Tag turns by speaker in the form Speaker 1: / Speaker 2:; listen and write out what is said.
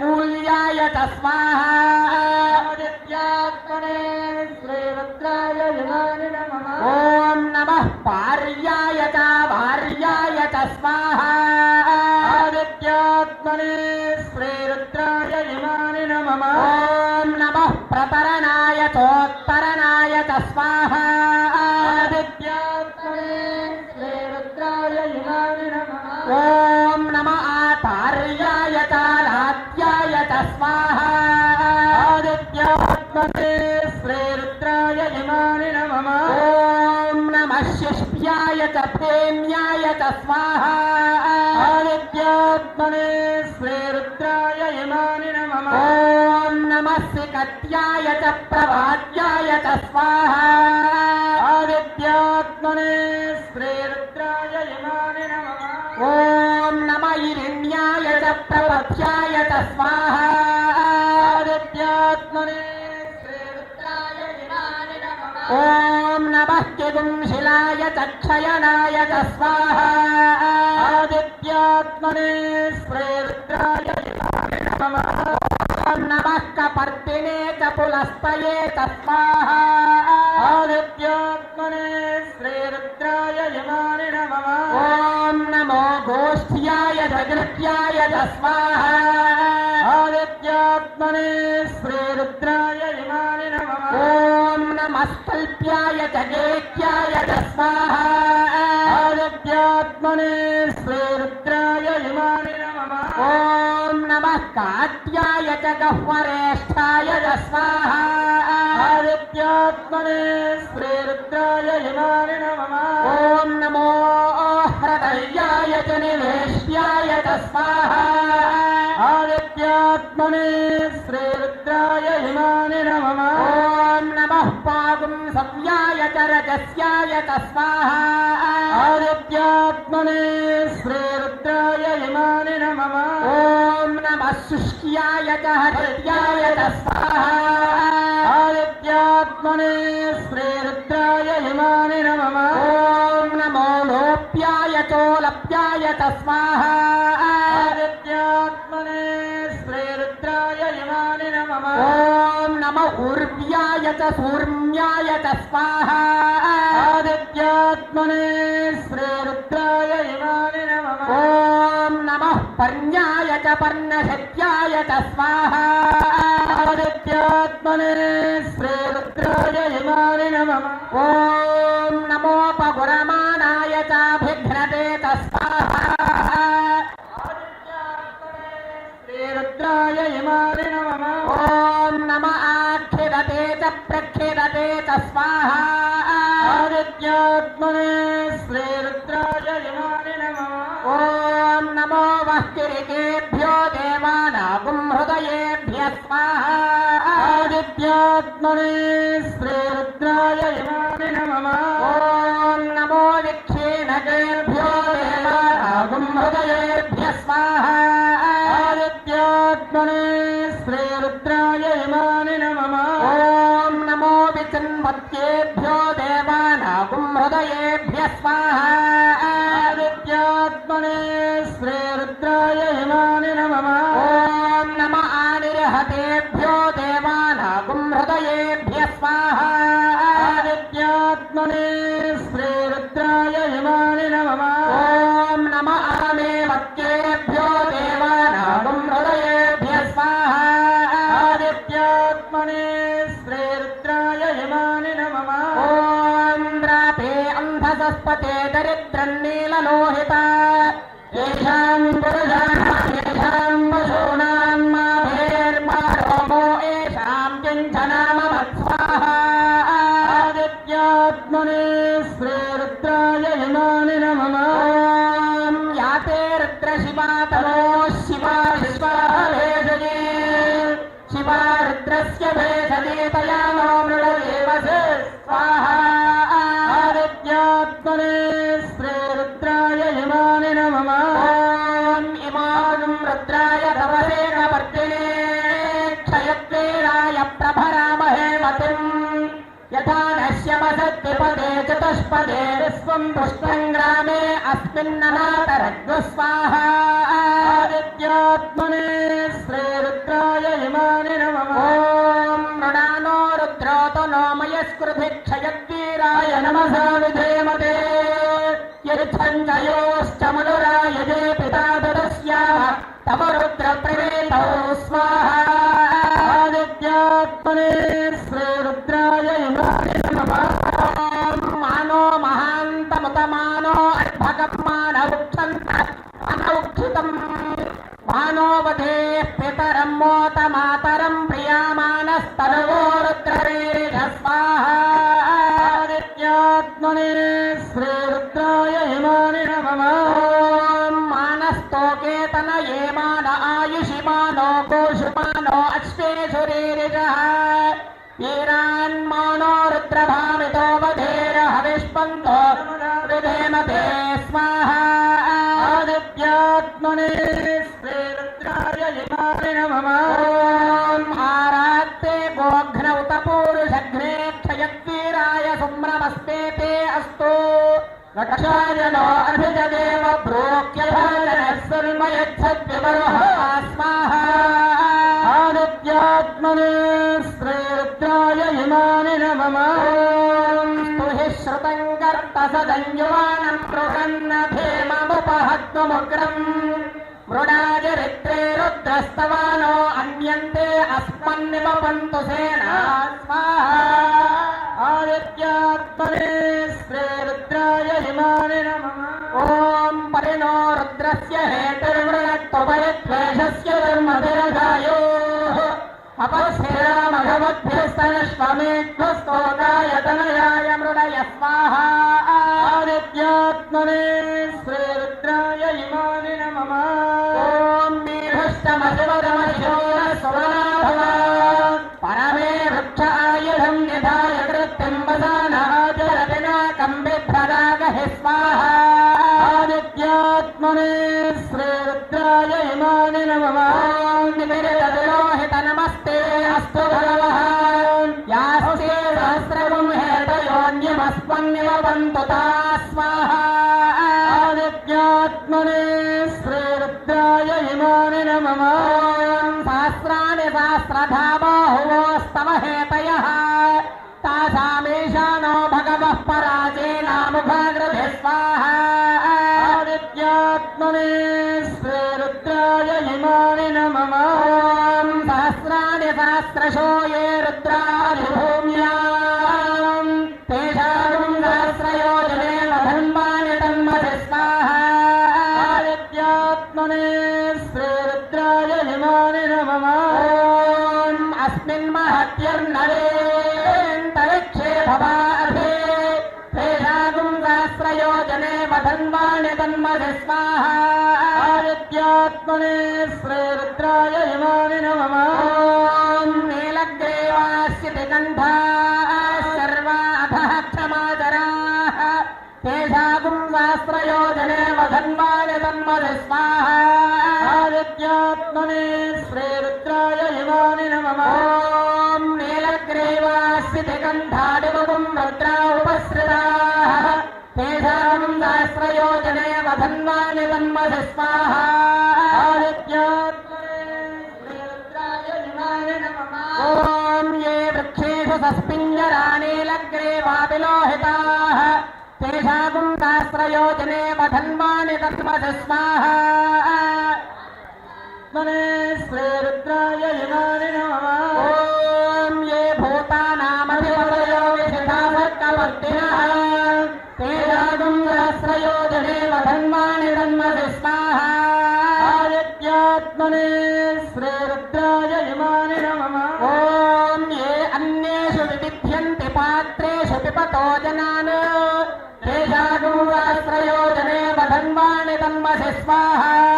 Speaker 1: पूज्याय तस्मात्मने श्रीवत्राय
Speaker 2: ॐ नमः पार्याय च भार्याय च
Speaker 1: स्वाहादित्यात्मने श्रीरुद्राय हिमानि नमः
Speaker 2: ॐ नमः प्रतरणाय
Speaker 1: चोत् स्वाहादित्यात्मने श्रीरुद्राय
Speaker 2: इमानि नमः ॐ नमः शिष्याय च प्रेम्याय च स्वाहा
Speaker 1: आदित्यात्मने श्रीरुद्राय इमानि नमः
Speaker 2: ॐ नमस्य कत्याय च प्रभात्याय च स्वाहा
Speaker 1: आदित्यात्मने अष्टवर्षाय तस्मादित्यात्मने
Speaker 2: ॐ नमः
Speaker 1: किपुंशिलाय चक्षयनाय तस्वाहादित्यात्मने
Speaker 2: श्रीरुद्राय नमः कपर्दिने च पुलस्तये
Speaker 1: तस्माः आदित्यात्मने श्रीरुद्राय
Speaker 2: यमानि नमः ఆదిత్యాయ తస్మాహ
Speaker 1: ఆదిత్యాత్మనే శ్రీరుద్రాయ
Speaker 2: ఇమాని ఓం నమస్తల్ప్యాయ చగేత్యాయ తస్మాహ
Speaker 1: ఆదిత్యాత్మనే శ్రీరుద్రాయ
Speaker 2: ఇమాని ఓం నమ కాత్యాయ చ గహ్వరేష్టాయ తస్మాహ
Speaker 1: ఆదిత్యాత్మనే శ్రీరుద్రాయ ఇమాని
Speaker 2: ఓం నమో ध्याय च निवेष्ट्याय तस्माः
Speaker 1: आदित्यात्मने श्रीरुद्राय हिमानि नमः
Speaker 2: ॐ नमः पागुं सव्याय च रजस्याय तस्माः
Speaker 1: आदित्यात्मने श्रीरुद्राय हिमानि नमः
Speaker 2: ॐ नमः शुष्क्याय च हरित्याय तस्माः आदित्यात्मने च सूर्याय च स्वाहा
Speaker 1: आदित्यात्मने श्रीरुद्राय इमानि नमः
Speaker 2: ॐ नमः पर्ण्याय च पर्णशक्त्याय च स्वाहा
Speaker 1: आदित्यात्मने श्रीरुद्राय
Speaker 2: इमानि नमः ॐ नमोपगुरमा ऋतेभ्यो देवानागुं हृदयेभ्य
Speaker 1: स्वाहादिभ्यात्मने श्रीरुद्राय इमामि
Speaker 2: ॐ नमो विक्षीणकेभ्यो देवानागुं हृदयेभ्य स्वाहा
Speaker 1: आदिभ्यात्मने श्रीरुद्राय इमानि नमः
Speaker 2: ॐ नमो विचिन्मत्येभ्यो ब्रह्मणे
Speaker 1: श्री रुद्राय हिमानि नमः
Speaker 2: ॐ नमः आमे वक्तेभ्यो देवानागुं हृदयेभ्यः स्वाहा
Speaker 1: आदित्यात्मने श्री रुद्राय
Speaker 2: हिमानि नमः ॐ रापे अन्धसस्पते दरिद्रन्नीललोहिता येषां यत्र शिवातमो शिवा विश्वाभेदने शिवा भेदने तया नो मृडदेव स्वाहा
Speaker 1: आदित्यात्मने श्रीरुद्राय हिमानि
Speaker 2: नमः। इमानुं रुद्राय धवसेन वर्तिने क्षयत्वेराय प्रभरामहे मतिम्। यथा नश्यमसत्रिपदे चतुष्पदे विश्वम् पुष्पङ्ग
Speaker 1: अस्मिन्नरातरज्ञस्वाहादित्योत्मने श्रीरुद्राय इमानि नमः
Speaker 2: ॐ मृणानो रुद्रातो नोमयस्कृभिक्षयद्वीराय नमसा विधेमते यर्थञ्जयो अश्वेषुरीरिजः वीरान्मानो रुद्रभामितो वधेर हविष्पन्तो विधेमते स्वाहा
Speaker 1: आदित्यात्मने श्रीरुद्राय इमानि नमः
Speaker 2: ॐ आरात्ते गोघ्न उत पूरुषघ्ने क्षयद्वीराय सुम्रमस्ते ते अस्तु रक्षायनो अभिजदेव प्रोक्यभाजनः सर्वयच्छद्विवरुः भेममुपहत्वमुग्रम् मृडाचरित्रे रुद्रस्तवानो अन्यन्ते अस्मन्निवपन्तु सेना स्वाहा
Speaker 1: आदित्यात्मने श्रीरुद्राय इमानि नमः
Speaker 2: ॐ परिणो रुद्रस्य हेतुर्वृणत्वपरिद्वेषस्य धर्मधिरगायोः अपस्थिरामघवद्भ्यस्तनश्वमेध्वस्तोकाय
Speaker 1: శ్రీరుద్రాయ ఇమాని నమ
Speaker 2: శాస్త్రాన్ని శాస్త్రధామా హువోస్తమహేతయ తాసామీశానో భగవః పరాజేనాముఖాగ్రభి స్వాహాత్మనే శ్రీరుద్రాయ ఇమాని నమ
Speaker 1: శాస్త్రాన్ని శాస్త్రశో ఏ రుద్రాని
Speaker 2: భూమ్యా. अस्मिन् महत्यर्नरेन्तरिक्षे भवार्हे तेषाम् सहस्रयोजने वधन्वानि तन्मधि स्वाहा
Speaker 1: आदित्यात्मने श्रीरुद्राय इमानि नमः
Speaker 2: ॐ नीलग्रीवास्यति गन्धाः सर्वाधः क्षमाचराः तेषाम् सहस्रयोजने वधन्वानि तन्मधि स्वाहा
Speaker 1: आदित्यात्मने श्रीरुद्राय इमानि नमः
Speaker 2: ॐ कण्ठादिवम् भद्रा उपसृताः। तेषाम् दास्वयोजने वधन्वानि
Speaker 1: वन्मधि
Speaker 2: ॐ ये वृक्षेषु सस्पिञ्जराणीलग्रे वापिलोहिताः। तेषाम् दास्त्रयोजने वधन्वानि तन्मधि स्वाहा। योजनान् तेषागुराश्रयोजने बधन्वाणि तन्मसि स्वाहा